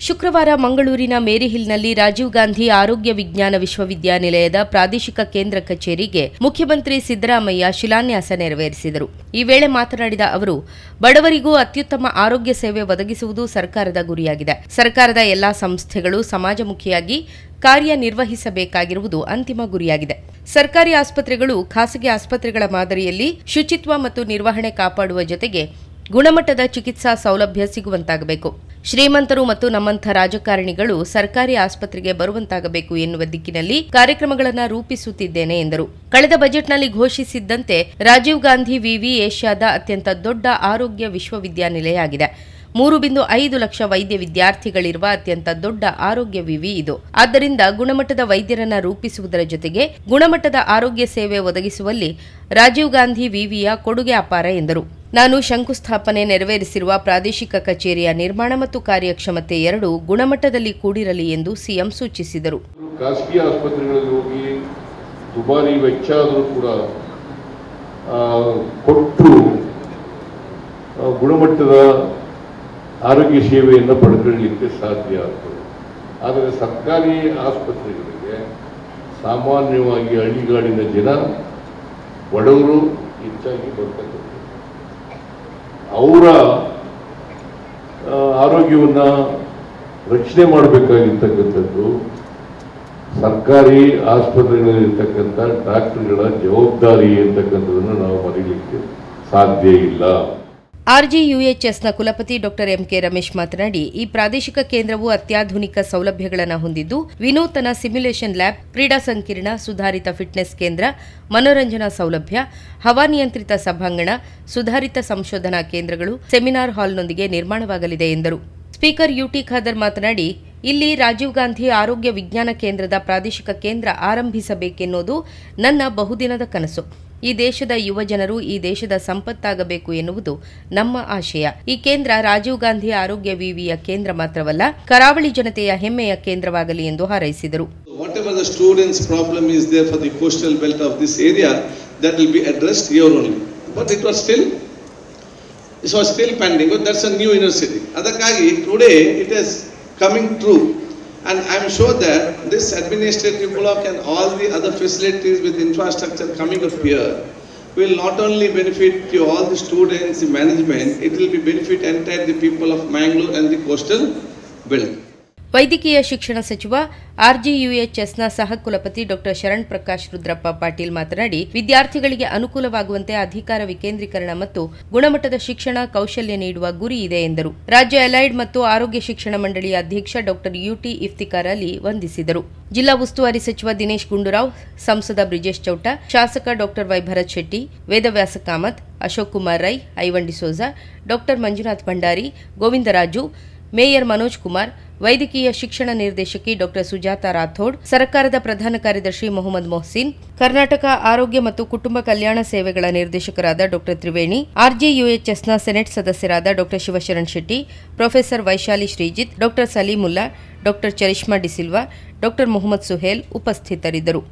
ಶುಕ್ರವಾರ ಮಂಗಳೂರಿನ ಮೇರಿಹಿಲ್ನಲ್ಲಿ ರಾಜೀವ್ ಗಾಂಧಿ ಆರೋಗ್ಯ ವಿಜ್ಞಾನ ವಿಶ್ವವಿದ್ಯಾನಿಲಯದ ಪ್ರಾದೇಶಿಕ ಕೇಂದ್ರ ಕಚೇರಿಗೆ ಮುಖ್ಯಮಂತ್ರಿ ಸಿದ್ದರಾಮಯ್ಯ ಶಿಲಾನ್ಯಾಸ ನೆರವೇರಿಸಿದರು. ಈ ವೇಳೆ ಮಾತನಾಡಿದ ಅವರು, ಬಡವರಿಗೂ ಅತ್ಯುತ್ತಮ ಆರೋಗ್ಯ ಸೇವೆ ಒದಗಿಸುವುದು ಸರ್ಕಾರದ ಗುರಿಯಾಗಿದೆ. ಸರ್ಕಾರದ ಎಲ್ಲಾ ಸಂಸ್ಥೆಗಳು ಸಮಾಜಮುಖಿಯಾಗಿ ಕಾರ್ಯನಿರ್ವಹಿಸಬೇಕಾಗಿರುವುದು ಅಂತಿಮ ಗುರಿಯಾಗಿದೆ. ಸರ್ಕಾರಿ ಆಸ್ಪತ್ರೆಗಳು ಖಾಸಗಿ ಆಸ್ಪತ್ರೆಗಳ ಮಾದರಿಯಲ್ಲಿ ಶುಚಿತ್ವ ಮತ್ತು ನಿರ್ವಹಣೆ ಕಾಪಾಡುವ ಜೊತೆಗೆ ಗುಣಮಟ್ಟದ ಚಿಕಿತ್ಸಾ ಸೌಲಭ್ಯ ಸಿಗುವಂತಾಗಬೇಕು. ಶ್ರೀಮಂತರು ಮತ್ತು ನಮ್ಮಂಥ ರಾಜಕಾರಣಿಗಳು ಸರ್ಕಾರಿ ಆಸ್ಪತ್ರೆಗೆ ಬರುವಂತಾಗಬೇಕು ಎನ್ನುವ ದಿಕ್ಕಿನಲ್ಲಿ ಕಾರ್ಯಕ್ರಮಗಳನ್ನು ರೂಪಿಸುತ್ತಿದ್ದೇನೆ ಎಂದರು. ಕಳೆದ ಬಜೆಟ್ನಲ್ಲಿ ಘೋಷಿಸಿದ್ದಂತೆ ರಾಜೀವ್ ಗಾಂಧಿ ವಿವಿ ಏಷ್ಯಾದ ಅತ್ಯಂತ ದೊಡ್ಡ ಆರೋಗ್ಯ ವಿಶ್ವವಿದ್ಯಾನಿಲಯ ಆಗಿದೆ ಮೂರು ಬಿಂದು ಐದು ಲಕ್ಷ ವೈದ್ಯ ವಿದ್ಯಾರ್ಥಿಗಳಿರುವ ಅತ್ಯಂತ ದೊಡ್ಡ ಆರೋಗ್ಯ ವಿವಿ ಇದು. ಆದ್ದರಿಂದ ಗುಣಮಟ್ಟದ ವೈದ್ಯರನ್ನ ರೂಪಿಸುವುದರ ಜೊತೆಗೆ ಗುಣಮಟ್ಟದ ಆರೋಗ್ಯ ಸೇವೆ ಒದಗಿಸುವಲ್ಲಿ ರಾಜೀವ್ ಗಾಂಧಿ ವಿವಿಯ ಕೊಡುಗೆ ಅಪಾರ ಎಂದರು. ನಾನು ಶಂಕುಸ್ಥಾಪನೆ ನೆರವೇರಿಸಿರುವ ಪ್ರಾದೇಶಿಕ ಕಚೇರಿಯ ನಿರ್ಮಾಣ ಮತ್ತು ಕಾರ್ಯಕ್ಷಮತೆ ಎರಡು ಗುಣಮಟ್ಟದಲ್ಲಿ ಕೂಡಿರಲಿ ಎಂದು ಸಿಎಂ ಸೂಚಿಸಿದರು. ಖಾಸಗಿ ಆಸ್ಪತ್ರೆಗಳಲ್ಲಿ ಹೋಗಿ ದುಬಾರಿ ವೆಚ್ಚ ಆದರೂ ಕೂಡ ಕೊಟ್ಟು ಗುಣಮಟ್ಟದ ಆರೋಗ್ಯ ಸೇವೆಯನ್ನು ಪಡ್ಕೊಳ್ಳಲಿಕ್ಕೆ ಸಾಧ್ಯ ಆಗ್ತದೆ. ಆದರೆ ಸರ್ಕಾರಿ ಆಸ್ಪತ್ರೆಗಳಿಗೆ ಸಾಮಾನ್ಯವಾಗಿ ಹಳ್ಳಿಗಾಡಿನ ಜನ, ಬಡವರು ಹೆಚ್ಚಾಗಿ ಬರ್ತಕ್ಕಂಥದ್ದು. ಅವರ ಆರೋಗ್ಯವನ್ನು ರಕ್ಷಣೆ ಮಾಡಬೇಕಾಗಿರ್ತಕ್ಕಂಥದ್ದು ಸರ್ಕಾರಿ ಆಸ್ಪತ್ರೆಗಳಲ್ಲಿರ್ತಕ್ಕಂಥ ಡಾಕ್ಟರ್ಗಳ ಜವಾಬ್ದಾರಿ ಅಂತಕ್ಕಂಥದ್ದನ್ನು ನಾವು ಮರೀಲಿಕ್ಕೆ ಸಾಧ್ಯ ಇಲ್ಲ. ಆರ್ಜಿಯುಎಚ್ಎಸ್ನ ಕುಲಪತಿ ಡಾಕ್ಟರ್ ಎಂಕೆ ರಮೇಶ್ ಮಾತನಾಡಿ, ಈ ಪ್ರಾದೇಶಿಕ ಕೇಂದ್ರವು ಅತ್ಯಾಧುನಿಕ ಸೌಲಭ್ಯಗಳನ್ನು ಹೊಂದಿದ್ದು, ವಿನೂತನ ಸಿಮ್ಯುಲೇಷನ್ ಲ್ಯಾಬ್, ಕ್ರೀಡಾ ಸಂಕೀರ್ಣ, ಸುಧಾರಿತ ಫಿಟ್ನೆಸ್ ಕೇಂದ್ರ, ಮನೋರಂಜನಾ ಸೌಲಭ್ಯ ಹವಾನಿಯಂತ್ರಿತ ಸಭಾಂಗಣ, ಸುಧಾರಿತ ಸಂಶೋಧನಾ ಕೇಂದ್ರಗಳು, ಸೆಮಿನಾರ್ ಹಾಲ್ನೊಂದಿಗೆ ನಿರ್ಮಾಣವಾಗಲಿದೆ ಎಂದರು. ಸ್ಪೀಕರ್ ಯುಟಿ ಖಾದರ್ ಮಾತನಾಡಿ, ಇಲ್ಲಿ ರಾಜೀವ್ ಗಾಂಧಿ ಆರೋಗ್ಯ ವಿಜ್ಞಾನ ಕೇಂದ್ರದ ಪ್ರಾದೇಶಿಕ ಕೇಂದ್ರ ಆರಂಭಿಸಬೇಕೆನ್ನುವುದು ನನ್ನ ಬಹುದಿನದ ಕನಸು. ಈ ದೇಶದ ಯುವ ಜನರು ಈ ದೇಶದ ಸಂಪತ್ತಾಗಬೇಕು ಎನ್ನುವುದು ನಮ್ಮ ಆಶಯ ಈ ಕೇಂದ್ರ ರಾಜೀವ್ ಗಾಂಧಿ ಆರೋಗ್ಯ ವಿವಿಯ ಕೇಂದ್ರ ಮಾತ್ರವಲ್ಲ ಕರಾವಳಿ ಜನತೆಯ ಹೆಮ್ಮೆಯ ಕೇಂದ್ರವಾಗಲಿ ಎಂದು ಹಾರೈಸಿದರು. ಅದಕ್ಕಾಗಿ today it coming true. And I'm sure that this administrative block and all the other facilities with infrastructure coming up here will not only benefit to all the students, the management, it will be benefit entire the people of Mangalore and the coastal belt. ವೈದ್ಯಕೀಯ ಶಿಕ್ಷಣ ಸಚಿವ ಆರ್ಜಿಯುಎಚ್ಎಸ್ನ ಸಹ ಕುಲಪತಿ doctor Sharan Prakash Rudrappa Patil ಮಾತನಾಡಿ, ವಿದ್ಯಾರ್ಥಿಗಳಿಗೆ ಅನುಕೂಲವಾಗುವಂತೆ ಅಧಿಕಾರ ವಿಕೇಂದ್ರೀಕರಣ ಮತ್ತು ಗುಣಮಟ್ಟದ ಶಿಕ್ಷಣ ಕೌಶಲ್ಯ ನೀಡುವ ಗುರಿ ಇದೆ ಎಂದರು. ರಾಜ್ಯ ಅಲೈಡ್ ಮತ್ತು ಆರೋಗ್ಯ ಶಿಕ್ಷಣ ಮಂಡಳಿಯ ಅಧ್ಯಕ್ಷ ಡಾಕ್ಟರ್ ಯುಟಿ ಇಫ್ತಿಕಾರ್ ಅಲಿ ವಂದಿಸಿದರು. ಜಿಲ್ಲಾ ಉಸ್ತುವಾರಿ ಸಚಿವ ದಿನೇಶ್ ಗುಂಡೂರಾವ್, ಸಂಸದ ಬ್ರಿಜೇಶ್ ಚೌಟ, ಶಾಸಕ doctor Y Bharath Shetty, Vedavyasa Kamath, Ashok Kumar Rai Ivan D'Souza doctor Manjunath Bhandari, Govindaraju, mayor Manoj Kumar ವೈದ್ಯಕೀಯ ಶಿಕ್ಷಣ ನಿರ್ದೇಶಕಿ ಡಾಕ್ಟರ್ ಸುಜಾತಾ ರಾಥೋಡ್, ಸರ್ಕಾರದ ಪ್ರಧಾನ ಕಾರ್ಯದರ್ಶಿ ಮೊಹಮ್ಮದ್ ಮೊಹಸಿನ್, ಕರ್ನಾಟಕ ಆರೋಗ್ಯ ಮತ್ತು ಕುಟುಂಬ ಕಲ್ಯಾಣ ಸೇವೆಗಳ ನಿರ್ದೇಶಕರಾದ ಡಾಕ್ಟರ್ ತ್ರಿವೇಣಿ, ಆರ್ಜಿಯುಎಚ್ಎಸ್ನ ಸೆನೆಟ್ ಸದಸ್ಯರಾದ doctor Shivasharan Shetty, professor Vaishali Sreejith, doctor Salimulla, doctor Charishma D'Silva, doctor Mohammed Suhail ಉಪಸ್ಥಿತರಿದ್ದರು.